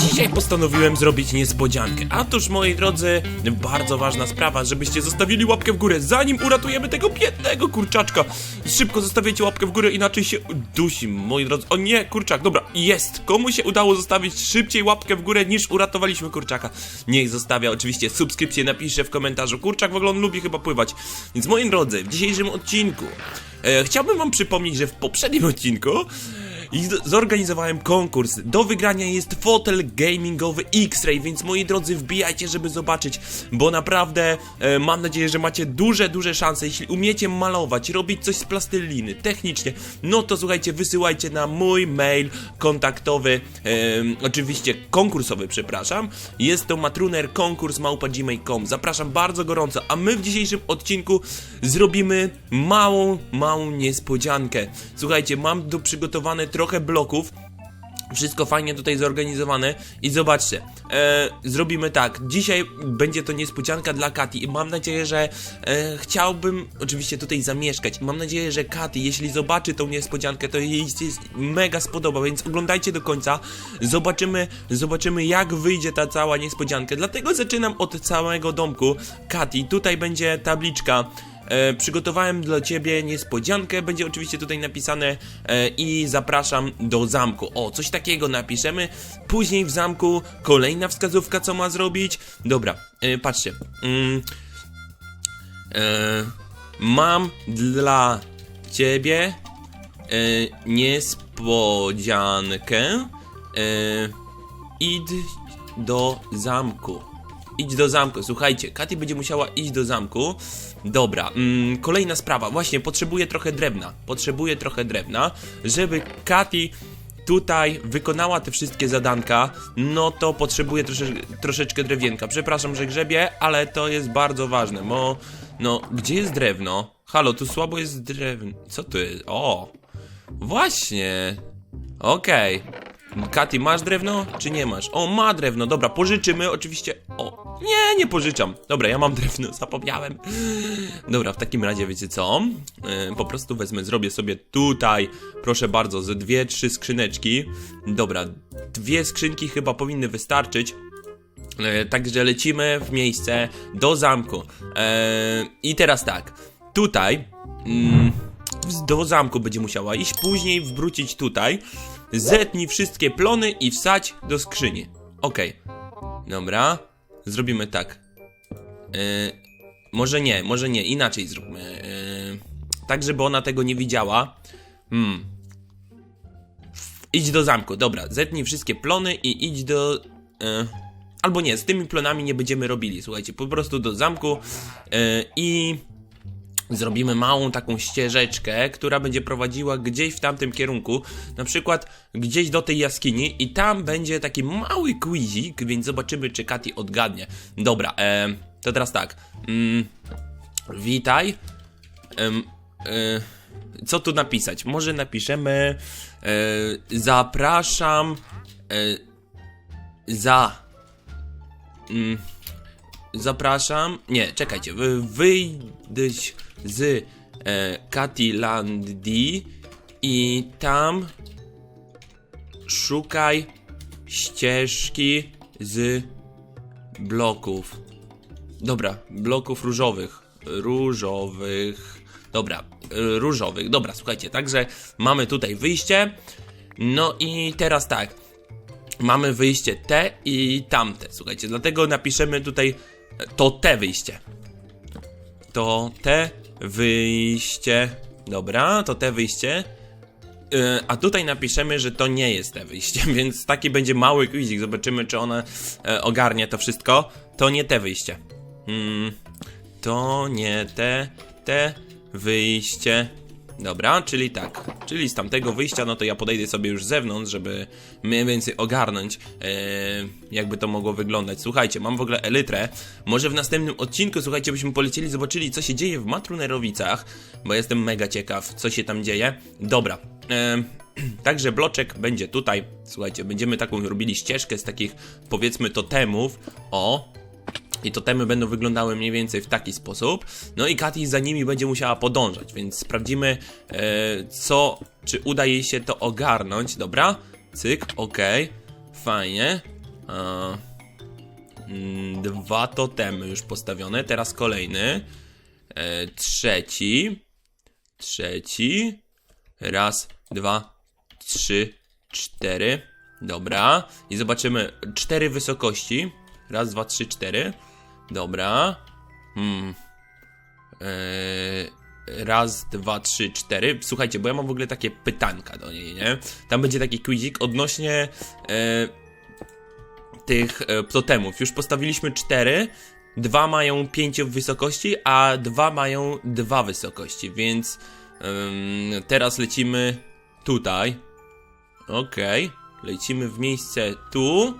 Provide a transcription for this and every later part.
Dzisiaj postanowiłem zrobić niespodziankę. A toż, moi drodzy, bardzo ważna sprawa, żebyście zostawili łapkę w górę, zanim uratujemy tego biednego kurczaczka. Szybko zostawiajcie łapkę w górę, inaczej się dusi, moi drodzy. O nie, kurczak, dobra, jest. Komu się udało zostawić szybciej łapkę w górę, niż uratowaliśmy kurczaka? Niech zostawia oczywiście subskrypcję, napisze w komentarzu. Kurczak w ogóle on lubi chyba pływać. Więc, moi drodzy, w dzisiejszym odcinku e, chciałbym wam przypomnieć, że w poprzednim odcinku i zorganizowałem konkurs. Do wygrania jest fotel gamingowy X-Ray, więc moi drodzy, wbijajcie, żeby zobaczyć, bo naprawdę e, mam nadzieję, że macie duże, duże szanse. Jeśli umiecie malować, robić coś z plasteliny, technicznie, no to słuchajcie, wysyłajcie na mój mail kontaktowy, em, oczywiście konkursowy, przepraszam. Jest to matruner konkurs małpa.gmail.com. Zapraszam bardzo gorąco, a my w dzisiejszym odcinku zrobimy małą, małą niespodziankę. Słuchajcie, mam tu przygotowane trochę bloków. Wszystko fajnie tutaj zorganizowane. I zobaczcie, e, zrobimy tak, dzisiaj będzie to niespodzianka dla Kati i mam nadzieję, że e, chciałbym oczywiście tutaj zamieszkać. Mam nadzieję, że Kati, jeśli zobaczy tą niespodziankę, to jej się mega spodoba, więc oglądajcie do końca, zobaczymy, zobaczymy jak wyjdzie ta cała niespodzianka, dlatego zaczynam od całego domku. Kati, tutaj będzie tabliczka, E, przygotowałem dla ciebie niespodziankę, będzie oczywiście tutaj napisane e, i zapraszam do zamku. O, coś takiego napiszemy. Później w zamku kolejna wskazówka, co ma zrobić. Dobra, e, patrzcie. Mm, e, mam dla ciebie e, niespodziankę. E, idź do zamku. Idź do zamku. Słuchajcie, Katy będzie musiała iść do zamku. Dobra, mm, kolejna sprawa. Właśnie, potrzebuję trochę drewna. Potrzebuję trochę drewna, żeby Katy tutaj wykonała te wszystkie zadanka. No to potrzebuję trosze, troszeczkę drewienka. Przepraszam, że grzebie, ale to jest bardzo ważne, bo... No, gdzie jest drewno? Halo, tu słabo jest drewno. Co tu jest? O! Właśnie. Okej. Katy, masz drewno, czy nie masz? O, ma drewno, dobra, pożyczymy, oczywiście. O, nie, nie pożyczam. Dobra, ja mam drewno, zapomniałem. Dobra, w takim razie wiecie co? Yy, po prostu wezmę, zrobię sobie tutaj, proszę bardzo, ze dwie, trzy skrzyneczki. Dobra, dwie skrzynki chyba powinny wystarczyć. E, Także lecimy w miejsce do zamku. E, I teraz tak. Tutaj w- do zamku będzie musiała iść, później wrócić tutaj. Zetnij wszystkie plony i wsadź do skrzyni. Okej. Dobra. Zrobimy tak. E, może nie, może nie, inaczej zróbmy. E, tak, żeby ona tego nie widziała. Hmm. Idź do zamku, dobra. Zetnij wszystkie plony i idź do. E, albo nie, z tymi plonami nie będziemy robili. Słuchajcie, po prostu do zamku e, i zrobimy małą taką ścieżeczkę, która będzie prowadziła gdzieś w tamtym kierunku, na przykład gdzieś do tej jaskini i tam będzie taki mały quizik, więc zobaczymy, czy Katy odgadnie. Dobra, e, to teraz tak. Mm, witaj. E, co tu napisać? Może napiszemy e, zapraszam e, za mm, zapraszam. Nie, czekajcie. wy- Wyjdź z e, Katilandii i tam szukaj ścieżki z bloków. Dobra, bloków różowych. Różowych. Dobra, y, różowych. Dobra, słuchajcie, także mamy tutaj wyjście. No i teraz tak. Mamy wyjście te i tamte. Słuchajcie, dlatego napiszemy tutaj e, to te wyjście. To te wyjście. Dobra, to te wyjście. Yy, a tutaj napiszemy, że to nie jest te wyjście, więc taki będzie mały quizik. Zobaczymy, czy ona e, ogarnie to wszystko. To nie te wyjście. Mm, to nie te, te wyjście. Dobra, czyli tak. Czyli z tamtego wyjścia, no to ja podejdę sobie już z zewnątrz, żeby mniej więcej ogarnąć, e, jakby to mogło wyglądać. Słuchajcie, mam w ogóle elytrę. Może w następnym odcinku, słuchajcie, byśmy polecieli, zobaczyli, co się dzieje w Matrunerowicach, bo jestem mega ciekaw, co się tam dzieje. Dobra. E, Także bloczek będzie tutaj. Słuchajcie, będziemy taką robili ścieżkę z takich, powiedzmy, totemów. O, i totemy będą wyglądały mniej więcej w taki sposób. No i Katy za nimi będzie musiała podążać, więc sprawdzimy, e, co, czy uda jej się to ogarnąć. Dobra, cyk, okej. fajnie. Mm, dwa totemy już postawione, teraz kolejny. E, trzeci. Trzeci. Raz, dwa, trzy, cztery. Dobra. I zobaczymy cztery wysokości. Raz, dwa, trzy, cztery. Dobra. Hmm. Eee, raz, dwa, trzy, cztery. Słuchajcie, bo ja mam w ogóle takie pytanka do niej, nie? Tam będzie taki quizik odnośnie e, tych e, totemów. Już postawiliśmy cztery. Dwa mają pięć wysokości, a dwa mają dwa wysokości, więc teraz lecimy tutaj. Okej, lecimy w miejsce tu.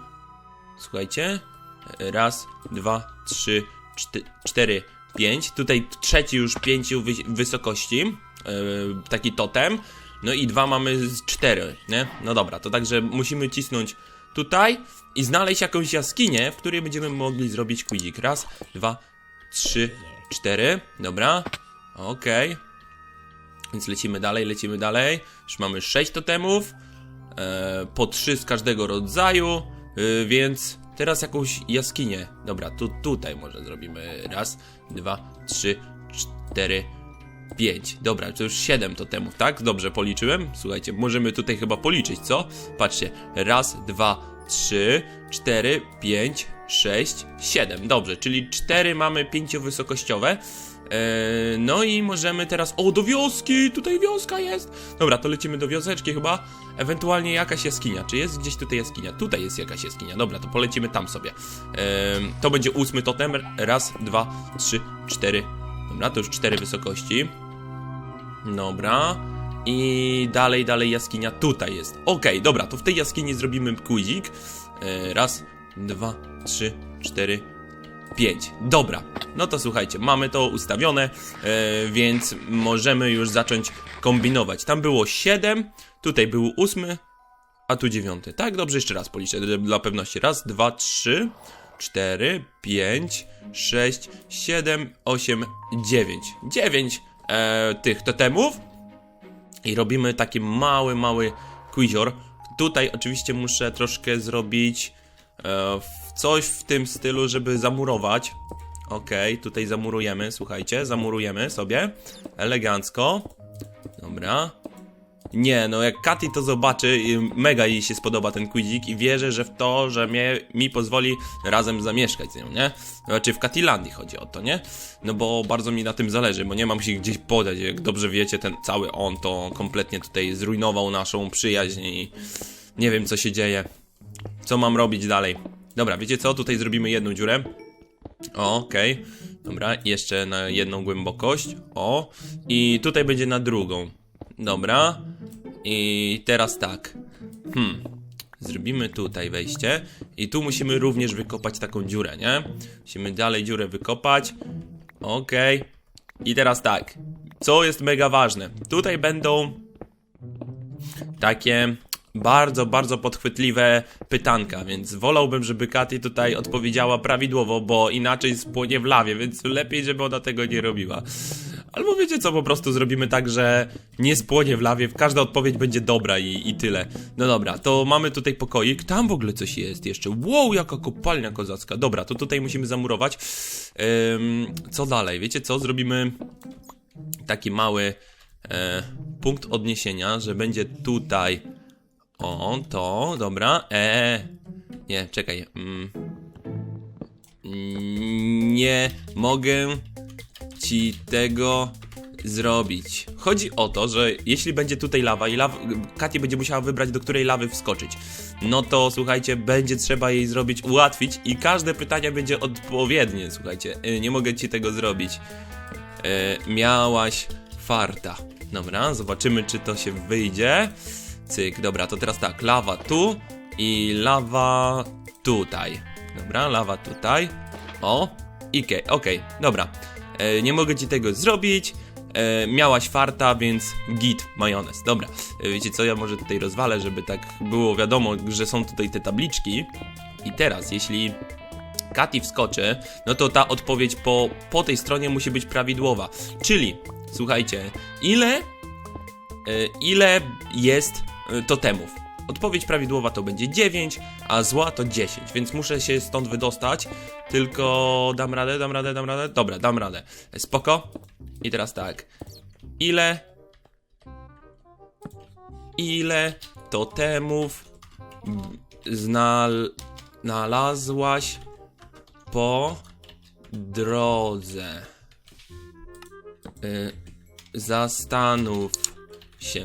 Słuchajcie. Raz, dwa, trzy, czty, cztery, pięć. Tutaj trzeci już pięciu wy wysokości. Yy, taki totem. No i dwa mamy z cztery, nie? No dobra, to także musimy cisnąć tutaj i znaleźć jakąś jaskinię, w której będziemy mogli zrobić quizik. Raz, dwa, trzy, cztery. Dobra. Okej. Więc lecimy dalej, lecimy dalej. Już mamy sześć totemów. E, po trzy z każdego rodzaju, e, więc teraz jakąś jaskinię. Dobra, tu tutaj może zrobimy raz, dwa, trzy, cztery, pięć. Dobra, to już siedem totemów, tak? Dobrze policzyłem? Słuchajcie, możemy tutaj chyba policzyć, co? Patrzcie, raz, dwa, trzy, cztery, pięć, sześć, siedem. Dobrze, czyli cztery mamy pięciowysokościowe. Eee, no i możemy teraz. O, do wioski! Tutaj wioska jest! Dobra, to lecimy do wioseczki chyba. Ewentualnie jakaś jaskinia. Czy jest gdzieś tutaj jaskinia? Tutaj jest jakaś jaskinia. Dobra, to polecimy tam sobie. Eee, to będzie ósmy totem. Raz, dwa, trzy, cztery. Dobra, to już cztery wysokości. Dobra. I dalej, dalej jaskinia tutaj jest. Okej, dobra, to w tej jaskini zrobimy quizik. E, raz, dwa, trzy, cztery, pięć. Dobra, no to słuchajcie, mamy to ustawione, e, więc możemy już zacząć kombinować. Tam było 7, tutaj był ósmy, a tu dziewiąty. Tak, dobrze, jeszcze raz policzę dla pewności. Raz, dwa, trzy, cztery, pięć, sześć, siedem, osiem, dziewięć. Dziewięć e, tych totemów. I robimy taki mały, mały quizior. Tutaj oczywiście muszę troszkę zrobić e, coś w tym stylu, żeby zamurować. Okej, tutaj zamurujemy, słuchajcie, zamurujemy sobie. Elegancko. Dobra. Nie, no jak Katy to zobaczy, mega jej się spodoba ten quizik i wierzę, że w to, że mnie, mi pozwoli razem zamieszkać z nią, nie? Znaczy w Katilandii chodzi o to, nie? No bo bardzo mi na tym zależy, bo nie mam się gdzieś podać, jak dobrze wiecie, ten cały on to kompletnie tutaj zrujnował naszą przyjaźń i nie wiem co się dzieje. Co mam robić dalej? Dobra, wiecie co? Tutaj zrobimy jedną dziurę. Okej. Dobra, jeszcze na jedną głębokość. O, i tutaj będzie na drugą. Dobra. I teraz tak. Hmm. Zrobimy tutaj wejście. I tu musimy również wykopać taką dziurę, nie? Musimy dalej dziurę wykopać. Okej. I teraz tak. Co jest mega ważne? Tutaj będą takie bardzo, bardzo podchwytliwe pytanka, więc wolałbym, żeby Katy tutaj odpowiedziała prawidłowo, bo inaczej spłonie w lawie, więc lepiej, żeby ona tego nie robiła. Albo wiecie co, po prostu zrobimy tak, że nie spłonie w lawie, każda odpowiedź będzie dobra i, i tyle. No dobra, to mamy tutaj pokoik, tam w ogóle coś jest jeszcze. Wow, jaka kopalnia kozacka. Dobra, to tutaj musimy zamurować. Ym, co dalej? Wiecie co, zrobimy taki mały e, punkt odniesienia, że będzie tutaj. O, to, dobra. E, nie, czekaj. Mm, nie mogę ci tego zrobić. Chodzi o to, że jeśli będzie tutaj lawa i lawa, Katia będzie musiała wybrać, do której lawy wskoczyć, no to słuchajcie, będzie trzeba jej zrobić, ułatwić i każde pytanie będzie odpowiednie, słuchajcie. Y, Nie mogę ci tego zrobić. E, miałaś farta. Dobra, zobaczymy, czy to się wyjdzie. Cyk, dobra, to teraz tak, lawa tu i lawa tutaj. Dobra, lawa tutaj. O, okej, okej, dobra. E, nie mogę ci tego zrobić. E, miałaś farta, więc git majonez. Dobra, e, wiecie co, ja może tutaj rozwalę, żeby tak było wiadomo, że są tutaj te tabliczki. I teraz, jeśli Katy wskoczy, no to ta odpowiedź po, po tej stronie musi być prawidłowa. Czyli, słuchajcie, ile, e, ile jest totemów? odpowiedź prawidłowa to będzie 9, a zła to 10, więc muszę się stąd wydostać. Tylko dam radę, dam radę, dam radę. Dobra, dam radę. Spoko. I teraz tak. Ile ile totemów znalazłaś po drodze? Y, zastanów się.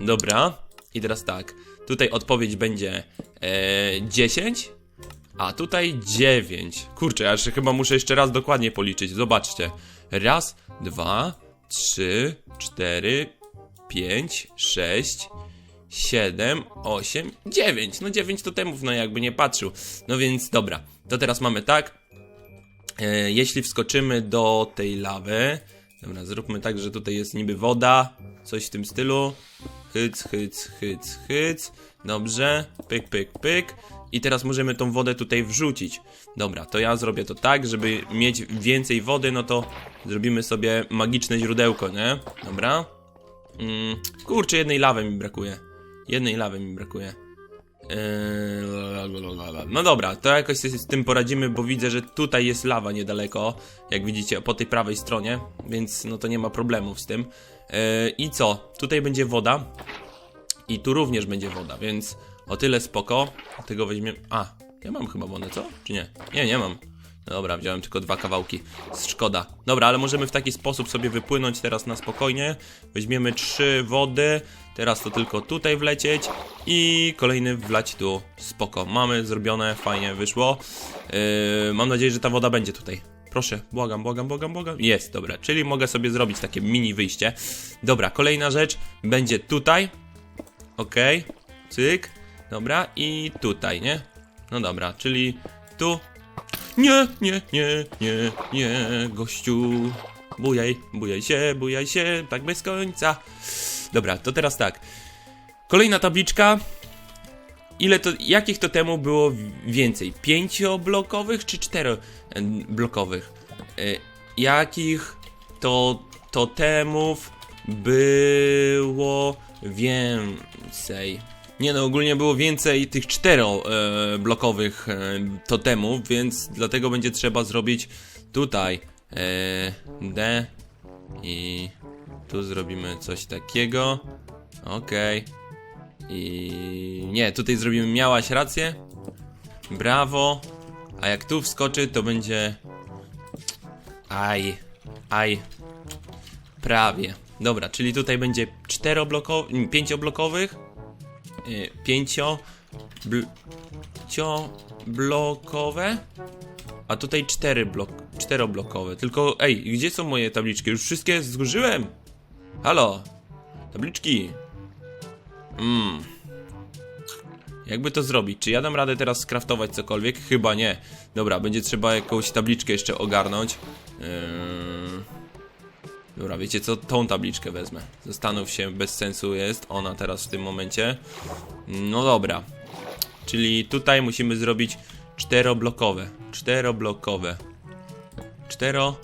Dobra. I teraz tak. Tutaj odpowiedź będzie e, 10, a tutaj 9. Kurczę, ja chyba muszę jeszcze raz dokładnie policzyć. Zobaczcie. Raz, dwa, trzy, cztery, pięć, sześć, siedem, osiem, dziewięć. No dziewięć totemów, no jakby nie patrzył. No więc dobra. To teraz mamy tak. E, jeśli wskoczymy do tej lawy. Dobra, zróbmy tak, że tutaj jest niby woda. Coś w tym stylu. Hyc, hyc, hyc, hyc. Dobrze. Pyk, pyk, pyk. I teraz możemy tą wodę tutaj wrzucić. Dobra, to ja zrobię to tak, żeby mieć więcej wody, no to zrobimy sobie magiczne źródełko, nie? Dobra. Mm, kurczę, jednej lawy mi brakuje. Jednej lawy mi brakuje. Eee, No dobra, to jakoś sobie z tym poradzimy, bo widzę, że tutaj jest lawa niedaleko, jak widzicie, po tej prawej stronie, więc no to nie ma problemów z tym. Eee, I co? Tutaj będzie woda i tu również będzie woda, więc o tyle spoko. Tego weźmiemy... A, ja mam chyba wodę, co? Czy nie? Nie, nie mam. No Dobra, wziąłem tylko dwa kawałki. Szkoda. Dobra, ale możemy w taki sposób sobie wypłynąć teraz na spokojnie. Weźmiemy trzy wody. Teraz to tylko tutaj wlecieć. I kolejny wlać tu. Spoko. Mamy zrobione, fajnie wyszło. Yy, mam nadzieję, że ta woda będzie tutaj. Proszę, błagam, błagam, błagam, błagam. Jest, dobra. Czyli mogę sobie zrobić takie mini wyjście. Dobra, kolejna rzecz będzie tutaj. Okej. Cyk. Dobra, i tutaj, nie? No dobra, czyli tu nie, nie, nie, nie, nie, gościu. Bujaj, bujaj się, bujaj się, tak bez końca. Dobra, to teraz tak. Kolejna tabliczka. Ile to, jakich to temu było więcej? Pięcioblokowych czy czteroblokowych? E, Jakich to totemów było więcej? Nie no, ogólnie było więcej tych czteroblokowych e, totemów, więc dlatego będzie trzeba zrobić tutaj e, D i tu zrobimy coś takiego. Okej. I nie, tutaj zrobimy miałaś rację. Brawo. A jak tu wskoczy, to będzie aj, aj. Prawie. Dobra, czyli tutaj będzie czteroblokowych, pięcioblokowych y, pięcio bl, cio blokowe, a tutaj cztery blok, czteroblokowe. Tylko, ej, gdzie są moje tabliczki? Już wszystkie zużyłem? Halo? Tabliczki. Mmm. Jakby to zrobić? Czy ja dam radę teraz skraftować cokolwiek? Chyba nie. Dobra, będzie trzeba jakąś tabliczkę jeszcze ogarnąć. Yy... Dobra, wiecie co? Tą tabliczkę wezmę. Zastanów się, bez sensu jest ona teraz w tym momencie. No dobra. Czyli tutaj musimy zrobić czteroblokowe. Czteroblokowe. Cztero...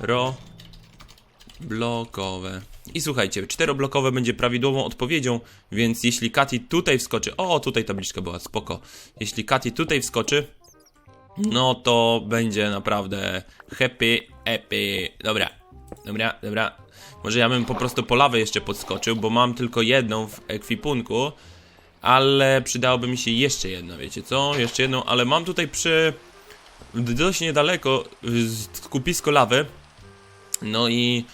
Ro... Blokowe. I słuchajcie, czteroblokowe będzie prawidłową odpowiedzią, więc jeśli Katy tutaj wskoczy... O, tutaj tabliczka była, spoko. Jeśli Katy tutaj wskoczy, no to będzie naprawdę happy, happy. Dobra, dobra, dobra. Może ja bym po prostu po lawę jeszcze podskoczył, bo mam tylko jedną w ekwipunku, ale przydałoby mi się jeszcze jedna, wiecie co? Jeszcze jedną, ale mam tutaj przy... dość niedaleko skupisko lawy, no i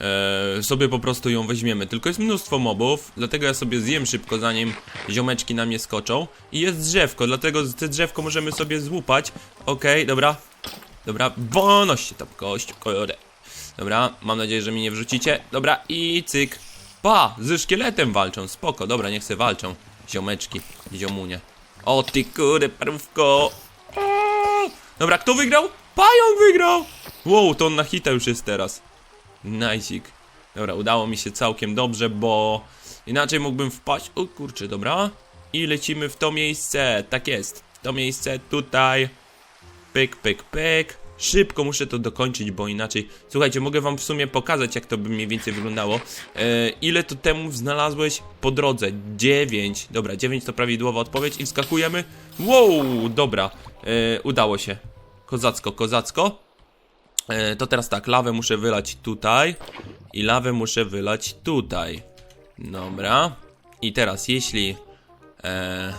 e, sobie po prostu ją weźmiemy. Tylko jest mnóstwo mobów, dlatego ja sobie zjem szybko, zanim ziomeczki na mnie skoczą. I jest drzewko, dlatego te drzewko możemy sobie złupać. Okej, dobra. Dobra, wolność się tam, kość, kurde. Dobra, mam nadzieję, że mi nie wrzucicie. Dobra, i cyk. Pa, ze szkieletem walczą, spoko, dobra, niech se walczą. Ziomeczki, ziomunie. O ty kurde, parówko. Dobra, kto wygrał? Pająk wygrał! Wow, to on na hita już jest teraz. Najsik. Dobra, udało mi się całkiem dobrze, bo inaczej mógłbym wpaść. O kurczę, dobra. I lecimy w to miejsce. Tak jest. W to miejsce tutaj. Pyk, pyk, pyk. Szybko muszę to dokończyć, bo inaczej... Słuchajcie, mogę wam w sumie pokazać, jak to by mniej więcej wyglądało. E, ile tu temu znalazłeś po drodze? 9. Dobra, 9 to prawidłowa odpowiedź i wskakujemy. Wow, dobra. E, udało się. Kozacko, kozacko. E, to teraz tak, lawę muszę wylać tutaj i lawę muszę wylać tutaj. Dobra. I teraz, jeśli e,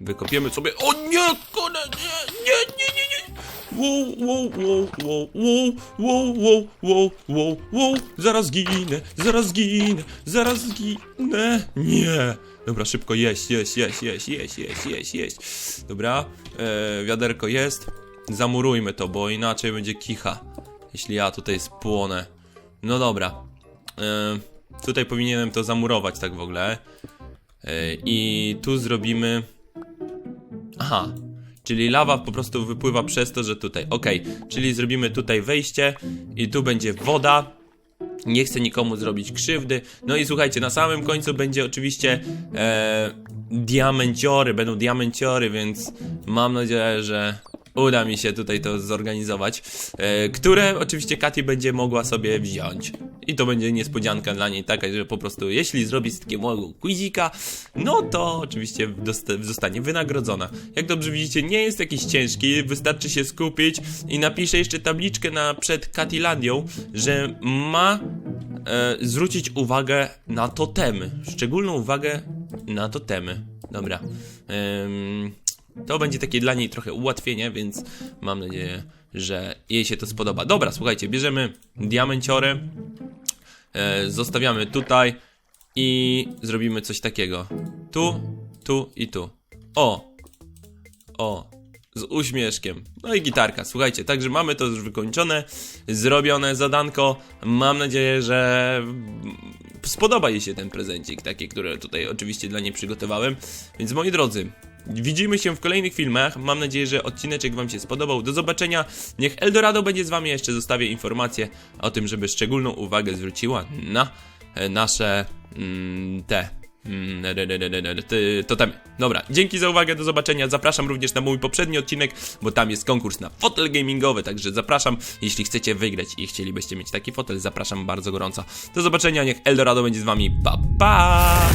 wykopiemy sobie... O nie, kone, nie, nie, nie, nie, nie. Wow, wow, wow, wow, wow, wow, wow, wow, wow, wow. Zaraz zginę, zaraz zginę, zaraz zginę. Nie. Dobra, szybko jeść, jeść, jeść, jeść, jeść, jeść, jeść, jeść. Dobra, e, wiaderko jest. Zamurujmy to, bo inaczej będzie kicha. Jeśli ja tutaj spłonę. No dobra. E, tutaj powinienem to zamurować tak w ogóle. E, I tu zrobimy... Aha. Czyli lawa po prostu wypływa przez to, że tutaj. Okej, czyli zrobimy tutaj wejście i tu będzie woda. Nie chcę nikomu zrobić krzywdy. No i słuchajcie, na samym końcu będzie oczywiście e, diamenciory, będą diamenciory, więc mam nadzieję, że uda mi się tutaj to zorganizować, e, które oczywiście Katy będzie mogła sobie wziąć. I to będzie niespodzianka dla niej taka, że po prostu jeśli zrobi z takiego quizika, no to oczywiście zostanie wynagrodzona. Jak dobrze widzicie, nie jest jakiś ciężki, wystarczy się skupić i napiszę jeszcze tabliczkę na przed Katylandią, że ma e, zwrócić uwagę na totemy. Szczególną uwagę na totemy. Dobra. Ym, to będzie takie dla niej trochę ułatwienie, więc mam nadzieję, że jej się to spodoba. Dobra, słuchajcie, bierzemy diamenciorę, e, zostawiamy tutaj i zrobimy coś takiego. Tu, tu i tu. O! O! Z uśmieszkiem. No i gitarka. Słuchajcie, także mamy to już wykończone, zrobione zadanko. Mam nadzieję, że spodoba jej się ten prezencik, taki, który tutaj oczywiście dla niej przygotowałem. Więc moi drodzy, widzimy się w kolejnych filmach. Mam nadzieję, że odcineczek Wam się spodobał. Do zobaczenia. Niech Eldorado będzie z Wami. Jeszcze zostawię informację o tym, żeby szczególną uwagę zwróciła na nasze mm, te Mm, ty- Totemy. Dobra, dzięki za uwagę, do zobaczenia. Zapraszam również na mój poprzedni odcinek, bo tam jest konkurs na fotel gamingowy, także zapraszam. Jeśli chcecie wygrać i chcielibyście mieć taki fotel, zapraszam bardzo gorąco. Do zobaczenia, niech Eldorado będzie z wami. Pa pa!